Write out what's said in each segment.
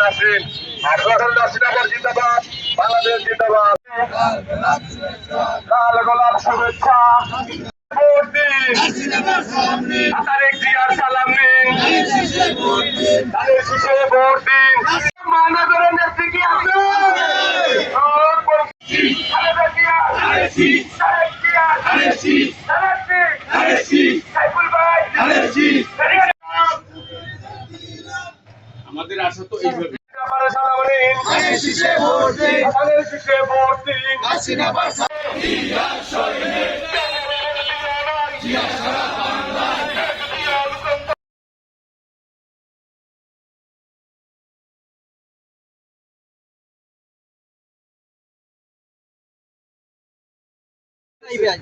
নাসরিন আশরাফুল নাসরিনাবাদ জিন্দাবাদ। বাংলাদেশ জিন্দাবাদ। লাল গোলাপ শুভেচ্ছা। তারেক জিয়ার সালাম নিন। তাদের শিশে আসত এইভাবে। এই ব্যাগ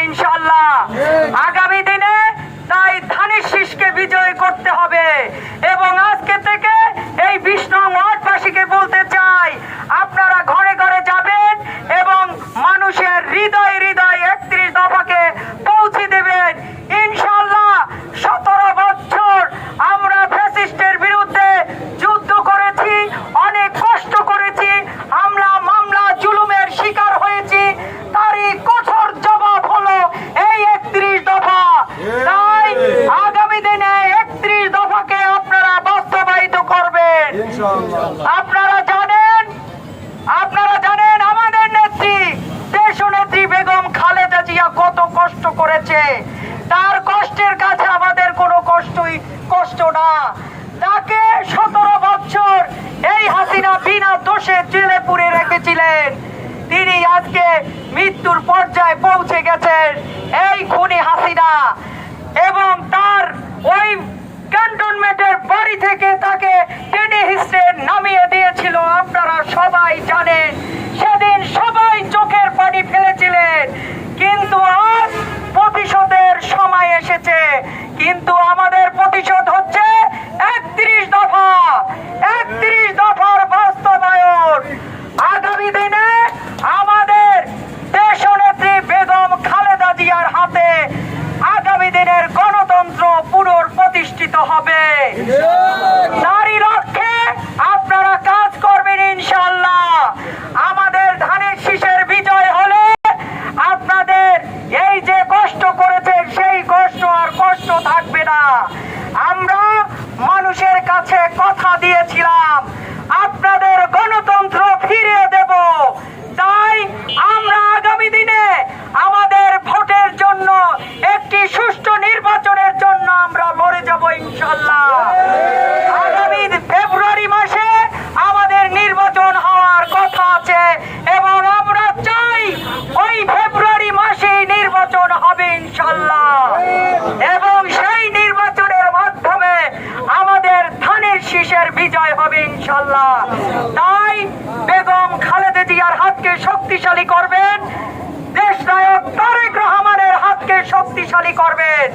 ইনশাল্লাহ হ্যাঁ। 啊 গাড়ি থেকে তাকে টেনে হিস্ট্রে নামিয়ে দিয়েছিল। আপনারা সবাই জানেন, সেদিন সবাই চোখের পানি ফেলেছিলেন। কিন্তু দিয়েছি হবে ইনশাল্লাহ তাই বেগম খালেদা জিয়ার হাতকে শক্তিশালী করবেন দেশ নায়ক তারেক রহমানের হাতকে শক্তিশালী করবেন।